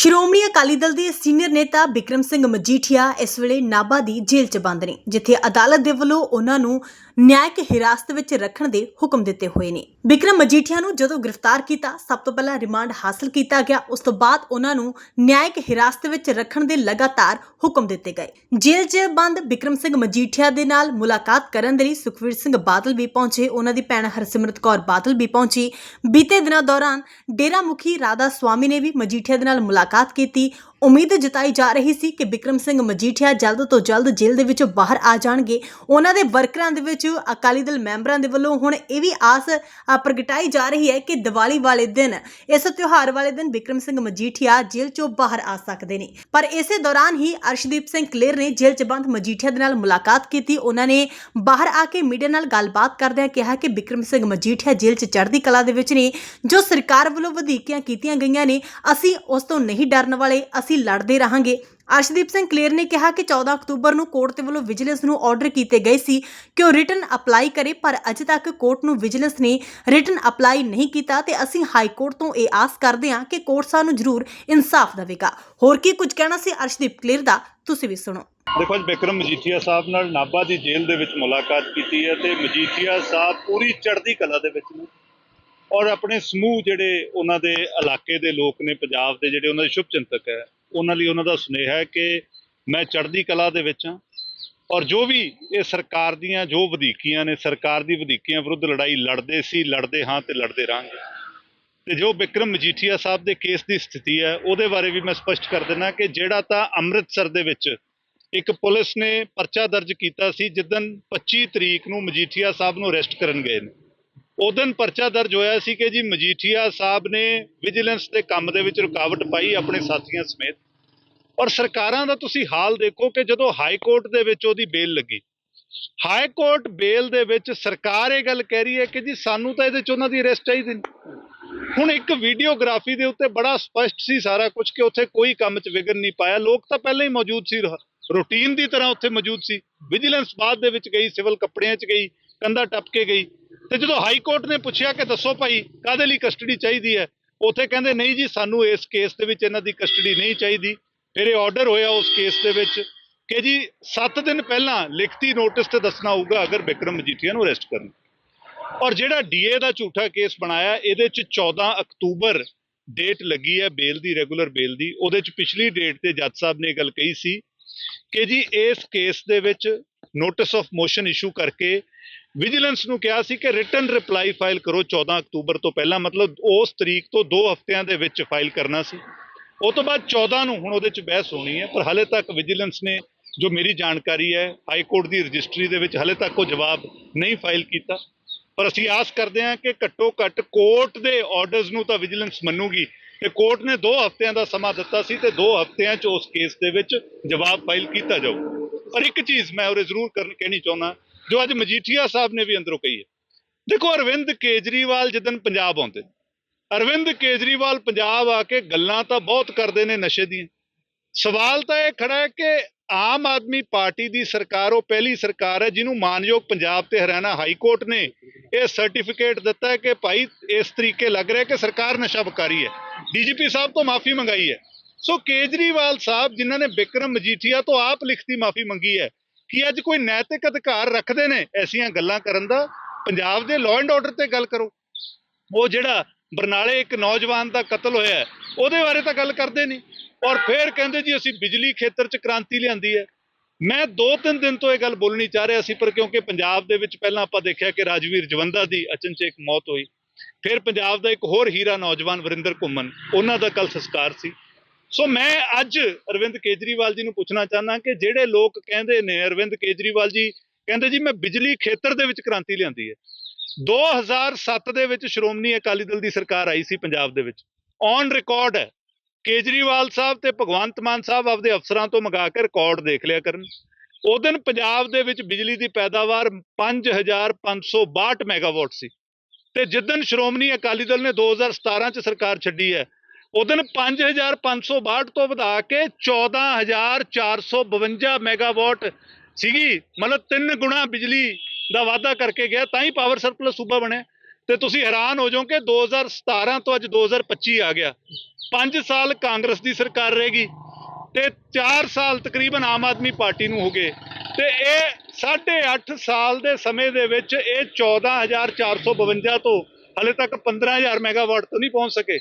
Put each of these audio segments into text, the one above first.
ਸ਼੍ਰੋਮਣੀ ਅਕਾਲੀ ਦਲ ਦੇ ਸੀਨੀਅਰ ਨੇਤਾ ਬਿਕਰਮ ਸਿੰਘ ਮਜੀਠੀਆ ਇਸ ਵੇਲੇ ਨਾਭਾ ਦੀ ਜੇਲ੍ਹ 'ਚ ਬੰਦ ਨੇ, ਜਿੱਥੇ ਅਦਾਲਤ ਦੇ ਵੱਲੋਂ ਉਹਨਾਂ ਨੂੰ ਨਿਆਇਕ ਹਿਰਾਸਤ ਵਿੱਚ ਰੱਖਣ ਦੇ ਹੁਕਮ ਦਿੱਤੇ ਹੋਏ ਨੇ। ਬਿਕਰਮ ਮਜੀਠੀਆ ਨੂੰ ਜਦੋਂ ਗ੍ਰਿਫਤਾਰ ਕੀਤਾ, ਸਭ ਤੋਂ ਪਹਿਲਾਂ ਰਿਮਾਂਡ ਹਾਸਲ ਕੀਤਾ ਗਿਆ, ਉਸ ਤੋਂ ਬਾਅਦ ਉਹਨਾਂ ਨੂੰ ਨਿਆਇਕ ਹਿਰਾਸਤ ਵਿੱਚ ਰੱਖਣ ਦੇ ਲਗਾਤਾਰ ਹੁਕਮ ਦਿੱਤੇ ਗਏ। ਜੇਲ੍ਹ 'ਚ ਬੰਦ ਬਿਕਰਮ ਸਿੰਘ ਮਜੀਠੀਆ ਦੇ ਨਾਲ ਮੁਲਾਕਾਤ ਕਰਨ ਦੇ ਲਈ ਸੁਖਵੀਰ ਸਿੰਘ ਬਾਦਲ ਵੀ ਪਹੁੰਚੇ, ਉਹਨਾਂ ਦੀ ਭੈਣ ਹਰਸਿਮਰਤ ਕੌਰ ਬਾਦਲ ਵੀ ਪਹੁੰਚੀ। ਬੀਤੇ ਦਿਨਾਂ ਦੌਰਾਨ ਡੇਰਾ ਮੁਖੀ ਰਾਧਾ ਸਵਾਮੀ ਨੇ ਵੀ ਮਜੀਠੀਆ ਦੇ ਨਾਲ ਮੁਲਾਕਾਤ ਕੀਤੀ। ਉਮੀਦ ਜਤਾਈ ਜਾ ਰਹੀ ਸੀ ਕਿ ਬਿਕਰਮ ਸਿੰਘ ਮਜੀਠੀਆ ਜਲਦ ਤੋਂ ਜਲਦ ਜੇਲ੍ਹ ਦੇ ਵਿੱਚੋਂ ਬਾਹਰ ਆ ਜਾਣਗੇ। ਉਹਨਾਂ ਦੇ ਵਰਕਰਾਂ ਦੇ ਵਿੱਚ ਅਕਾਲੀ ਦਲ ਮੈਂਬਰਾਂ ਦੇ ਵੱਲੋਂ ਹੁਣ ਇਹ ਵੀ ਆਸ ਪ੍ਰਗਟਾਈ ਜਾ ਰਹੀ ਹੈ ਕਿ ਦੀਵਾਲੀ ਵਾਲੇ ਦਿਨ, ਇਸ ਤਿਉਹਾਰ ਵਾਲੇ ਦਿਨ ਬਿਕਰਮ ਸਿੰਘ ਮਜੀਠੀਆ ਜੇਲ੍ਹ ਚੋਂ ਬਾਹਰ ਆ ਸਕਦੇ ਨੇ। ਪਰ ਇਸੇ ਦੌਰਾਨ ਹੀ ਅਰਸ਼ਦੀਪ ਸਿੰਘ ਕਲੇਰ ਨੇ ਜੇਲ੍ਹ 'ਚ ਬੰਦ ਮਜੀਠੀਆ ਦੇ ਨਾਲ ਮੁਲਾਕਾਤ ਕੀਤੀ। ਉਹਨਾਂ ਨੇ ਬਾਹਰ ਆ ਕੇ ਮੀਡੀਆ ਨਾਲ ਗੱਲਬਾਤ ਕਰਦਿਆਂ ਕਿਹਾ ਕਿ ਬਿਕਰਮ ਸਿੰਘ ਮਜੀਠੀਆ ਜੇਲ੍ਹ 'ਚ ਚੜ੍ਹਦੀ ਕਲਾ ਦੇ ਵਿੱਚ ਨੇ। ਜੋ ਸਰਕਾਰ ਵੱਲੋਂ ਵਧੀਕੀਆਂ ਕੀਤੀਆਂ ਗਈਆਂ ਨੇ, ਅਸੀਂ ਉਸ ਤੋਂ ਨਹੀਂ ਡਰਨ ਵਾਲੇ ਅਸੀਂ ਲੜਦੇ ਰਹਾਂਗੇ। ਅਰਸ਼ਦੀਪ ਸਿੰਘ ਕਲੇਰ ਨੇ ਕਿਹਾ ਕਿ 14 ਅਕਤੂਬਰ ਨੂੰ ਕੋਰਟ ਦੇ ਵੱਲੋਂ ਵਿਜੀਲੈਂਸ ਨੂੰ ਆਰਡਰ ਕੀਤੇ ਗਏ ਸੀ ਕਿ ਉਹ ਰਿਟਨ ਅਪਲਾਈ ਕਰੇ, ਪਰ ਅਜੇ ਤੱਕ ਕੋਰਟ ਨੂੰ ਵਿਜੀਲੈਂਸ ਨੇ ਰਿਟਨ ਅਪਲਾਈ ਨਹੀਂ ਕੀਤਾ ਤੇ ਅਸੀਂ ਹਾਈ ਕੋਰਟ ਤੋਂ ਇਹ ਆਸ ਕਰਦੇ ਹਾਂ ਕਿ ਕੋਰਟ ਸਾਨੂੰ ਜ਼ਰੂਰ ਇਨਸਾਫ ਦੇਵੇਗਾ। ਹੋਰ ਕੀ ਕੁਝ ਕਹਿਣਾ ਸੀ ਅਰਸ਼ਦੀਪ ਕਲੇਰ ਦਾ? ਤੁਸੀਂ ਵੀ ਸੁਣੋ। ਦੇਖੋ ਅੱਜ ਬਿਕਰਮ ਮਜੀਠੀਆ ਸਾਹਿਬ ਨਾਲ ਨਾਭਾ ਦੀ ਜੇਲ੍ਹ ਦੇ ਵਿੱਚ ਮੁਲਾਕਾਤ ਕੀਤੀ ਹੈ ਤੇ ਮਜੀਠੀਆ ਸਾਹਿਬ ਪੂਰੀ ਚੜ੍ਹਦੀ ਕਲਾ ਦੇ ਵਿੱਚ ਨੇ। ਔਰ ਆਪਣੇ ਸਮੂਹ ਜਿਹੜੇ ਉਹਨਾਂ ਦੇ ਇਲਾਕੇ ਦੇ ਲੋਕ ਨੇ, ਪੰਜਾਬ ਦੇ ਜਿਹੜੇ ਉਹਨਾਂ ਦੇ ਸ਼ੁਭ ਚਿੰਤਕ ਹੈ ਉਹਨਾਂ ਲਈ ਉਹਨਾਂ ਦਾ ਸੁਨੇਹਾ ਹੈ ਕਿ ਮੈਂ ਚੜ੍ਹਦੀ ਕਲਾ ਦੇ ਵਿੱਚ ਹਾਂ। ਔਰ ਜੋ ਵੀ ਇਹ ਸਰਕਾਰ ਦੀਆਂ ਜੋ ਵਧੀਕੀਆਂ ਨੇ, ਸਰਕਾਰ ਦੀ ਵਧੀਕੀਆਂ ਵਿਰੁੱਧ ਲੜਾਈ ਲੜਦੇ ਸੀ, ਲੜਦੇ ਹਾਂ ਤੇ ਲੜਦੇ ਰਹਾਂਗੇ। ਤੇ ਜੋ ਬਿਕਰਮ ਮਜੀਠੀਆ ਸਾਹਿਬ ਦੇ ਕੇਸ ਦੀ ਸਥਿਤੀ ਹੈ, ਉਹਦੇ ਬਾਰੇ ਵੀ ਮੈਂ ਸਪਸ਼ਟ ਕਰ ਦਿੰਦਾ ਕਿ ਜਿਹੜਾ ਤਾਂ ਅੰਮ੍ਰਿਤਸਰ ਦੇ ਵਿੱਚ ਇੱਕ ਪੁਲਿਸ ਨੇ ਪਰਚਾ ਦਰਜ ਕੀਤਾ ਸੀ ਜਿੱਦਨ 25 ਤਰੀਕ ਨੂੰ ਮਜੀਠੀਆ ਸਾਹਿਬ ਨੂੰ ਅਰੈਸਟ ਕਰਨ ਗਏ ਨੇ। ਉਦਨ ਪਰਚਾ ਦਰਜ ਹੋਇਆ ਸੀ ਕਿ ਜੀ ਮਜੀਠੀਆ ਸਾਹਿਬ ਨੇ ਵਿਜੀਲੈਂਸ ਦੇ ਕੰਮ ਦੇ ਵਿੱਚ ਰੁਕਾਵਟ ਪਾਈ ਆਪਣੇ ਸਾਥੀਆਂ ਸਮੇਤ। ਔਰ ਸਰਕਾਰਾਂ ਦਾ ਤੁਸੀਂ ਹਾਲ ਦੇਖੋ ਕਿ ਜਦੋਂ ਹਾਈ ਕੋਰਟ ਦੇ ਵਿੱਚ ਉਹਦੀ ਬੇਲ ਲੱਗੀ, ਹਾਈ ਕੋਰਟ ਬੇਲ ਦੇ ਵਿੱਚ ਸਰਕਾਰ ਇਹ ਗੱਲ ਕਹਿ ਰਹੀ ਹੈ ਕਿ ਜੀ ਸਾਨੂੰ ਤਾਂ ਇਹਦੇ ਚ ਉਹਨਾਂ ਦੀ ਅਰੈਸਟ ਚਾਹੀਦੀ ਨਹੀਂ ਹੁਣ ਇੱਕ ਵੀਡੀਓਗ੍ਰਾਫੀ ਦੇ ਉੱਤੇ ਬੜਾ ਸਪਸ਼ਟ ਸੀ ਸਾਰਾ ਕੁਝ ਕਿ ਉੱਥੇ ਕੋਈ ਕੰਮ 'ਚ ਵਿਗਨ ਨਹੀਂ ਪਾਇਆ। ਲੋਕ ਤਾਂ ਪਹਿਲਾਂ ਹੀ ਮੌਜੂਦ ਸੀ ਰੂਟੀਨ ਦੀ ਤਰ੍ਹਾਂ ਉੱਥੇ ਮੌਜੂਦ ਸੀ। ਵਿਜੀਲੈਂਸ ਬਾਅਦ ਦੇ ਵਿੱਚ ਗਈ, ਸਿਵਲ ਕੱਪੜਿਆਂ 'ਚ ਗਈ, ਕੰਧਾ ਟੱਪ ਕੇ ਗਈ। ਤੇ ਜਦੋਂ ਹਾਈ ਕੋਰਟ ਨੇ ਪੁੱਛਿਆ ਕਿ ਦੱਸੋ ਭਾਈ ਕਾਦੇ ਲਈ ਕਸਟਡੀ ਚਾਹੀਦੀ ਹੈ? ਉੱਥੇ ਕਹਿੰਦੇ, ਨਹੀਂ ਜੀ, ਸਾਨੂੰ ਇਸ ਕੇਸ ਦੇ ਵਿੱਚ ਇਹਨਾਂ ਦੀ ਕਸਟਡੀ ਨਹੀਂ ਚਾਹੀਦੀ। ਫਿਰ ਇਹ ਆਰਡਰ ਹੋਇਆ ਉਸ ਕੇਸ ਦੇ ਵਿੱਚ ਕਿ ਜੀ 7 ਦਿਨ ਪਹਿਲਾਂ ਲਿਖਤੀ ਨੋਟਿਸ ਤੇ ਦੱਸਣਾ ਹੋਊਗਾ ਅਗਰ ਬਿਕਰਮ ਮਜੀਠੀਆ ਨੂੰ ਅਰੈਸਟ ਕਰਨ। ਔਰ ਜਿਹੜਾ ਡੀਏ ਦਾ ਝੂਠਾ ਕੇਸ ਬਣਾਇਆ, ਇਹਦੇ ਚ 14 ਅਕਤੂਬਰ ਡੇਟ ਲੱਗੀ ਹੈ ਬੇਲ ਦੀ ਰੈਗੂਲਰ ਬੇਲ ਦੀ। ਉਹਦੇ ਚ ਪਿਛਲੀ ਡੇਟ ਤੇ ਜੱਜ ਸਾਹਿਬ ਨੇ ਇਹ ਗੱਲ ਕਹੀ ਸੀ ਕਿ ਜੀ, ਇਸ ਕੇਸ ਦੇ ਵਿੱਚ ਨੋਟਿਸ ਆਫ ਮੋਸ਼ਨ ਇਸ਼ੂ ਕਰਕੇ ਵਿਜੀਲੈਂਸ ਨੂੰ ਕਿਹਾ ਸੀ ਕਿ ਰਿਟਨ ਰਿਪਲਾਈ ਫਾਈਲ ਕਰੋ 14 ਅਕਤੂਬਰ ਤੋਂ ਪਹਿਲਾਂ, ਮਤਲਬ ਉਸ ਤਰੀਕ ਤੋਂ 2 ਹਫ਼ਤਿਆਂ ਦੇ ਵਿੱਚ ਫਾਈਲ ਕਰਨਾ ਸੀ। ਉਹ ਤੋਂ ਬਾਅਦ 14 ਨੂੰ ਹੁਣ ਉਹਦੇ ਚ ਬਹਿਸ ਹੋਣੀ ਹੈ, ਪਰ ਹਾਲੇ ਤੱਕ ਵਿਜੀਲੈਂਸ ਨੇ ਜੋ ਮੇਰੀ ਜਾਣਕਾਰੀ ਹੈ ਹਾਈ ਕੋਰਟ ਦੀ ਰਜਿਸਟਰੀ ਦੇ ਵਿੱਚ ਹਾਲੇ ਤੱਕ ਉਹ ਜਵਾਬ ਨਹੀਂ ਫਾਈਲ ਕੀਤਾ। ਪਰ ਅਸੀਂ ਆਸ ਕਰਦੇ ਹਾਂ ਕਿ ਘੱਟੋ ਘੱਟ ਕੋਰਟ ਦੇ ਆਰਡਰਸ ਨੂੰ ਤਾਂ ਵਿਜੀਲੈਂਸ ਮੰਨੂਗੀ। ਤੇ ਕੋਰਟ ਨੇ 2 ਹਫ਼ਤਿਆਂ ਦਾ ਸਮਾਂ ਦਿੱਤਾ ਸੀ ਤੇ 2 ਹਫ਼ਤਿਆਂ 'ਚ ਉਸ ਕੇਸ ਦੇ ਵਿੱਚ ਜਵਾਬ ਫਾਈਲ ਕੀਤਾ ਜਾਊ। ਪਰ ਇੱਕ ਚੀਜ਼ ਮੈਂ ਉਰੇ ਜ਼ਰੂਰ ਕਰਨ ਕਹਿਣੀ ਚਾਹੁੰਦਾ ਜੋ ਅੱਜ ਮਜੀਠੀਆ ਸਾਹਿਬ ਨੇ ਵੀ ਅੰਦਰੋਂ ਕਹੀ ਹੈ। ਦੇਖੋ ਅਰਵਿੰਦ ਕੇਜਰੀਵਾਲ ਜਦੋਂ ਪੰਜਾਬ ਆਉਂਦੇ, ਅਰਵਿੰਦ ਕੇਜਰੀਵਾਲ ਪੰਜਾਬ ਆ ਕੇ ਗੱਲਾਂ ਤਾਂ ਬਹੁਤ ਕਰਦੇ ਨੇ ਨਸ਼ੇ ਦੀਆਂ। ਸਵਾਲ ਤਾਂ ਇਹ ਖੜਾ ਹੈ ਕਿ ਆਮ ਆਦਮੀ ਪਾਰਟੀ ਦੀ ਸਰਕਾਰ, ਉਹ ਪਹਿਲੀ ਸਰਕਾਰ ਹੈ ਜਿਹਨੂੰ ਮਾਨਯੋਗ ਪੰਜਾਬ ਤੇ ਹਰਿਆਣਾ ਹਾਈ ਕੋਰਟ ਨੇ ਇਹ ਸਰਟੀਫਿਕੇਟ ਦਿੱਤਾ ਹੈ ਕਿ ਭਾਈ ਇਸ ਤਰੀਕੇ ਲੱਗ ਰਿਹਾ ਕਿ ਸਰਕਾਰ ਨਸ਼ਾ ਵਿਕਾਰੀ ਹੈ। ਡੀਜੀਪੀ ਸਾਹਿਬ ਤੋਂ ਮਾਫੀ ਮੰਗਾਈ ਹੈ। ਸੋ ਕੇਜਰੀਵਾਲ ਸਾਹਿਬ ਜਿਨ੍ਹਾਂ ਨੇ ਬਿਕਰਮ ਮਜੀਠੀਆ ਤੋਂ ਆਪ ਲਿਖਤੀ ਮਾਫੀ ਮੰਗੀ ਹੈ ਕਿ ਅੱਜ ਕੋਈ ਨੈਤਿਕ ਅਧਿਕਾਰ ਰੱਖਦੇ ਨੇ ਐਸੀਆਂ ਗੱਲਾਂ ਕਰਨ ਦਾ? ਪੰਜਾਬ ਦੇ ਲਾਅ ਐਂਡ ਆਰਡਰ ਤੇ ਗੱਲ ਕਰੋ। ਉਹ ਜਿਹੜਾ ਬਰਨਾਲੇ ਇੱਕ ਨੌਜਵਾਨ ਦਾ ਕਤਲ ਹੋਇਆ ਉਹਦੇ ਬਾਰੇ ਤਾਂ ਗੱਲ ਕਰਦੇ ਨਹੀਂ। ਔਰ ਫਿਰ ਕਹਿੰਦੇ ਜੀ ਅਸੀਂ ਬਿਜਲੀ ਖੇਤਰ 'ਚ ਕ੍ਰਾਂਤੀ ਲਿਆਂਦੀ ਹੈ। ਮੈਂ ਦੋ ਤਿੰਨ ਦਿਨ ਤੋਂ ਇਹ ਗੱਲ ਬੋਲਣੀ ਚਾਹ ਰਿਹਾ ਸੀ, ਪਰ ਕਿਉਂਕਿ ਪੰਜਾਬ ਦੇ ਵਿੱਚ ਪਹਿਲਾਂ ਆਪਾਂ ਦੇਖਿਆ ਕਿ ਰਾਜਵੀਰ ਜਵੰਦਾ ਦੀ ਅਚਨਚੇਤ ਮੌਤ ਹੋਈ। ਫਿਰ ਪੰਜਾਬ ਦਾ ਇੱਕ ਹੋਰ ਹੀਰਾ ਨੌਜਵਾਨ ਵਰਿੰਦਰ ਘੁੰਮਨ ਉਹਨਾਂ ਦਾ ਕੱਲ ਸੰਸਕਾਰ ਸੀ। ਸੋ ਮੈਂ ਅੱਜ ਅਰਵਿੰਦ ਕੇਜਰੀਵਾਲ ਜੀ ਨੂੰ ਪੁੱਛਣਾ ਚਾਹੁੰਦਾ ਕਿ ਜਿਹੜੇ ਲੋਕ ਕਹਿੰਦੇ ਨੇ, ਅਰਵਿੰਦ ਕੇਜਰੀਵਾਲ ਜੀ ਕਹਿੰਦੇ ਜੀ, ਮੈਂ ਬਿਜਲੀ ਖੇਤਰ ਦੇ ਵਿੱਚ ਕ੍ਰਾਂਤੀ ਲਿਆਂਦੀ ਹੈ। 2007 ਦੇ ਵਿੱਚ ਸ਼੍ਰੋਮਣੀ ਅਕਾਲੀ ਦਲ ਦੀ ਸਰਕਾਰ ਆਈ ਸੀ ਪੰਜਾਬ ਦੇ ਵਿੱਚ। ਔਨ ਰਿਕਾਰਡ ਹੈ, ਕੇਜਰੀਵਾਲ ਸਾਹਿਬ ਤੇ ਭਗਵੰਤ ਮਾਨ ਸਾਹਿਬ ਆਪਦੇ ਅਫਸਰਾਂ ਤੋਂ ਮੰਗਾ ਕੇ ਰਿਕਾਰਡ ਦੇਖ ਲਿਆ ਕਰਨ। ਉਹ ਦਿਨ ਪੰਜਾਬ ਦੇ ਵਿੱਚ ਬਿਜਲੀ ਦੀ ਪੈਦਾਵਾਰ 5562 ਮੈਗਾਵਾਟ ਸੀ। ਤੇ ਜਿੱਦਨ ਸ਼੍ਰੋਮਣੀ ਅਕਾਲੀ ਦਲ ਨੇ 2017 ਚ ਸਰਕਾਰ ਛੱਡੀ ਹੈ ਉਹ ਦਿਨ 5562 ਤੋਂ ਵਧਾ ਕੇ 14452 ਮੈਗਾਵਾਟ ਸੀਗੀ। ਮਤਲਬ ਤਿੰਨ ਗੁਣਾ ਬਿਜਲੀ ਦਾ ਵਾਅਦਾ ਕਰਕੇ ਗਿਆ, ਤਾਂ ਹੀ ਪਾਵਰ ਸਰਪਲਸ ਸੂਬਾ ਬਣਿਆ। ਤੇ ਤੁਸੀਂ ਹੈਰਾਨ ਹੋ ਜਾਓਗੇ 2017 ਤੋਂ ਅੱਜ 2025 ਆ ਗਿਆ। 5 ਸਾਲ ਕਾਂਗਰਸ ਦੀ ਸਰਕਾਰ ਰਹੇਗੀ ਤੇ 4 ਸਾਲ ਤਕਰੀਬਨ ਆਮ ਆਦਮੀ ਪਾਰਟੀ ਨੂੰ ਹੋ ਗਏ। ਤੇ ਇਹ 8.5 ਸਾਲ ਦੇ ਸਮੇਂ ਦੇ ਵਿੱਚ ਇਹ 14452 ਤੋਂ ਹਲੇ ਤੱਕ 15000 ਮੈਗਾਵਾਟ ਤੋਂ ਨਹੀਂ ਪਹੁੰਚ ਸਕੇ।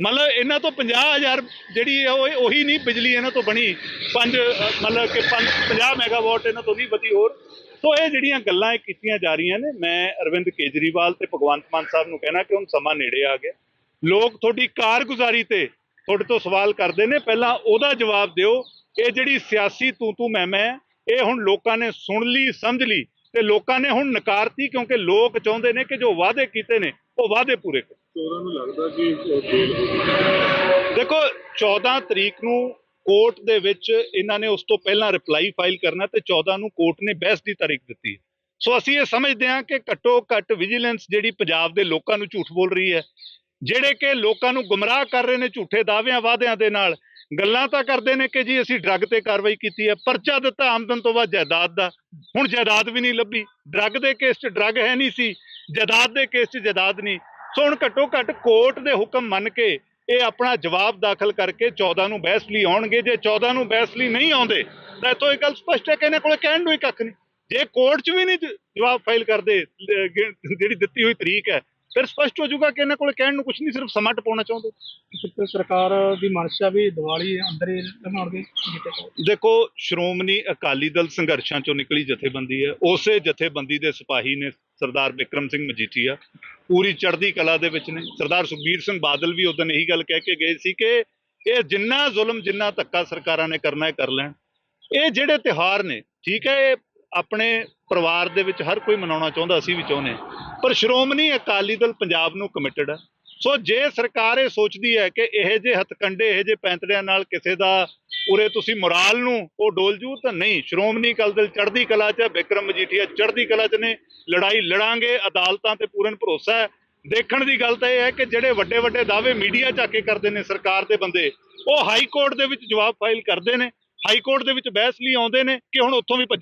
ਮਤਲਬ ਇਹਨਾਂ ਤੋਂ 50000 ਜਿਹੜੀ ਹੈ ਉਹ, ਉਹੀ ਨਹੀਂ ਬਿਜਲੀ ਇਹਨਾਂ ਤੋਂ ਬਣੀ। ਪੰਜ, ਮਤਲਬ ਕਿ 50 ਮੈਗਾਵਾਟ ਇਹਨਾਂ ਤੋਂ ਨਹੀਂ ਵਧੀ ਹੋਰ। ਸੋ ਇਹ ਜਿਹੜੀਆਂ ਗੱਲਾਂ ਇਹ ਕੀਤੀਆਂ ਜਾ ਰਹੀਆਂ ਨੇ, ਮੈਂ ਅਰਵਿੰਦ ਕੇਜਰੀਵਾਲ ਤੇ ਭਗਵੰਤ ਮਾਨ ਸਾਹਿਬ ਨੂੰ ਕਹਿਣਾ ਕਿ ਹੁਣ ਸਮਾਂ ਨੇੜੇ ਆ ਗਿਆ। ਲੋਕ ਤੁਹਾਡੀ ਕਾਰਗੁਜ਼ਾਰੀ ਤੇ ਤੁਹਾਡੇ ਤੋਂ ਸਵਾਲ ਕਰਦੇ ਨੇ। ਪਹਿਲਾਂ ਉਹਦਾ ਜਵਾਬ ਦਿਓ। ਇਹ ਜਿਹੜੀ ਸਿਆਸੀ ਤੂੰ ਤੂੰ ਮੈਂ ਮੈਂ ਇਹ ਹੁਣ ਲੋਕਾਂ ਨੇ ਸੁਣ ਲਈ, ਸਮਝ ਲਈ। ਤੇ ਲੋਕਾਂ ਨੇ ਹੁਣ ਨਕਾਰਤੀ ਕਿਉਂਕਿ ਲੋਕ ਚਾਹੁੰਦੇ ਨੇ ਕਿ ਜੋ ਵਾਅਦੇ ਕੀਤੇ ਨੇ ਉਹ ਵਾਅਦੇ ਪੂਰੇ ਕਰੋ ਚੋਰਾਂ ਨੂੰ ਲੱਗਦਾ ਕਿ ਜੇਲ੍ਹ ਦੇਖੋ 14 ਤਰੀਕ ਨੂੰ ਕੋਰਟ ਦੇ ਵਿੱਚ ਇਹਨਾਂ ਨੇ ਉਸ ਤੋਂ ਪਹਿਲਾਂ ਰਿਪਲਾਈ ਫਾਈਲ ਕਰਨਾ ਤੇ 14 ਨੂੰ ਕੋਰਟ ਨੇ ਬਹਿਸ ਦੀ ਤਾਰੀਖ ਦਿੱਤੀ। ਸੋ ਅਸੀਂ ਇਹ ਸਮਝਦੇ ਹਾਂ ਕਿ ਘੱਟੋ ਘੱਟ ਵਿਜੀਲੈਂਸ ਜਿਹੜੀ ਪੰਜਾਬ ਦੇ ਲੋਕਾਂ ਨੂੰ ਝੂਠ ਬੋਲ ਰਹੀ ਹੈ ਜਿਹੜੇ ਕਿ ਲੋਕਾਂ ਨੂੰ ਗੁੰਮਰਾਹ ਕਰ ਰਹੇ ਨੇ ਝੂਠੇ ਦਾਅਵਿਆਂ ਵਾਅਦਿਆਂ ਦੇ ਨਾਲ ਗੱਲਾਂ ਤਾਂ ਕਰਦੇ ਨੇ ਕਿ ਜੀ ਅਸੀਂ ਡਰੱਗ ਤੇ ਕਾਰਵਾਈ ਕੀਤੀ ਹੈ, ਪਰਚਾ ਦਿੱਤਾ ਆਮਦਨ ਤੋਂ ਬਾਅਦ ਜਾਇਦਾਦ ਦਾ। ਹੁਣ ਜਾਇਦਾਦ ਵੀ ਨਹੀਂ ਲੱਭੀ। ਡਰੱਗ ਦੇ ਕੇਸ 'ਚ ਡਰੱਗ ਹੈ ਨਹੀਂ ਸੀ, ਜਾਇਦਾਦ ਦੇ ਕੇਸ 'ਚ ਜਾਇਦਾਦ ਨਹੀਂ। ਸੋ ਹੁਣ ਘੱਟੋ ਘੱਟ ਕੋਰਟ ਦੇ ਹੁਕਮ ਮੰਨ ਕੇ ਇਹ ਆਪਣਾ ਜਵਾਬ ਦਾਖਲ ਕਰਕੇ 14 ਨੂੰ ਬਹਿਸ ਲਈ ਆਉਣਗੇ। ਜੇ 14 ਨੂੰ ਬਹਿਸ ਲਈ ਨਹੀਂ ਆਉਂਦੇ, ਤਾਂ ਇਤੋਂ ਇਹ ਗੱਲ ਸਪਸ਼ਟ ਹੈ ਕਿ ਇਹਨਾਂ ਕੋਲ ਕਹਿਣ ਨੂੰ ਹੀ ਕੱਖ ਨਹੀਂ। ਜੇ ਕੋਰਟ 'ਚ ਵੀ ਨਹੀਂ ਜ- ਜਵਾਬ ਫਾਈਲ ਕਰਦੇ ਜਿਹੜੀ ਦਿੱਤੀ ਹੋਈ ਤਰੀਕ ਹੈ ਫਿਰ ਸਪਸ਼ਟ ਹੋ ਜਾਊਗਾ ਕਿ ਇਹਨਾਂ ਕੋਲੇ ਕਹਿਣ ਨੂੰ ਕੁਝ ਨਹੀਂ ਸਿਰਫ ਸਮਾਂ ਟਪਾਉਣਾ ਚਾਹੁੰਦੇ। ਕਿਤੇ ਸਰਕਾਰ ਦੀ ਮਨਸ਼ਾ ਵੀ ਦੀਵਾਲੀ ਅੰਦਰ ਹੀ ਲਗਾਉਣ ਦੀ ਕੀਤੇ ਜਾਵੇ। ਦੇਖੋ ਸ਼੍ਰੋਮਣੀ ਅਕਾਲੀ ਦਲ ਸੰਘਰਸ਼ਾਂ ਚੋਂ ਨਿਕਲੀ ਜਥੇਬੰਦੀ ਹੈ। ਉਸੇ ਜਥੇਬੰਦੀ ਦੇ ਸਿਪਾਹੀ ਨੇ ਸਰਦਾਰ ਬਿਕਰਮ ਸਿੰਘ ਮਜੀਠੀਆ। ਪੂਰੀ ਚੜ੍ਹਦੀ ਕਲਾ ਦੇ ਵਿੱਚ ਨੇ। ਸਰਦਾਰ ਸੁਖਬੀਰ ਸਿੰਘ ਬਾਦਲ ਵੀ ਉਦੋਂ ਇਹੀ ਗੱਲ ਕਹਿ ਕੇ ਗਏ ਸੀ ਕਿ ਇਹ ਜਿੰਨਾ ਜ਼ੁਲਮ ਜਿੰਨਾ ਧੱਕਾ ਸਰਕਾਰਾਂ ਨੇ ਕਰਨਾ ਹੈ ਕਰ ਲੈਣ। ਇਹ ਜਿਹੜੇ ਤਿਹਾਰ ਨੇ ਠੀਕ ਹੈ ਇਹ ਆਪਣੇ ਪਰਿਵਾਰ ਦੇ ਵਿੱਚ ਹਰ ਕੋਈ ਮਨਾਉਣਾ ਚਾਹੁੰਦਾ ਅਸੀਂ ਵੀ ਚਾਹੁੰਦੇ ਹਾਂ। ਪਰ ਸ਼੍ਰੋਮਣੀ ਅਕਾਲੀ ਦਲ ਪੰਜਾਬ ਨੂੰ ਕਮਿਟਡ ਹੈ ਸੋ ਜੇ ਸਰਕਾਰ ਇਹ ਸੋਚਦੀ ਹੈ ਕਿ ਇਹ ਜੇ ਹਥਕੰਡੇ ਇਹ ਜੇ ਪੈਂਤੜਿਆਂ ਨਾਲ ਕਿਸੇ ਦਾ ਉਰੇ ਤੁਸੀਂ ਮੋਰਾਲ ਨੂੰ ਉਹ ਡੋਲ ਜੂ ਤਾਂ ਨਹੀਂ। ਸ਼੍ਰੋਮਣੀ ਅਕਾਲੀ ਦਲ ਚੜ੍ਹਦੀ ਕਲਾ 'ਚ ਹੈ, ਬਿਕਰਮ ਮਜੀਠੀਆ ਚੜ੍ਹਦੀ ਕਲਾ 'ਚ ਨੇ। ਲੜਾਈ ਲੜਾਂਗੇ ਅਦਾਲਤਾਂ ਤੇ ਪੂਰਨ ਭਰੋਸਾ ਹੈ। ਦੇਖਣ ਦੀ ਗੱਲ ਤਾਂ ਇਹ ਹੈ ਕਿ ਜਿਹੜੇ ਵੱਡੇ ਵੱਡੇ ਦਾਅਵੇ ਮੀਡੀਆ 'ਚ ਆ ਕੇ ਕਰਦੇ ਨੇ ਸਰਕਾਰ ਦੇ ਬੰਦੇ ਉਹ ਹਾਈ ਕੋਰਟ ਦੇ ਵਿੱਚ ਜਵਾਬ ਫਾਈਲ ਕਰਦੇ ਨੇ। ਹਾਈ ਕੋਰਟ ਦੇ ਵਿੱਚ ਬਹਿਸ ਲਈ ਆਉਂਦੇ ਨੇ ਕਿ ਹੁਣ ਉੱਥੋਂ ਵੀ ਭੱਜਣ।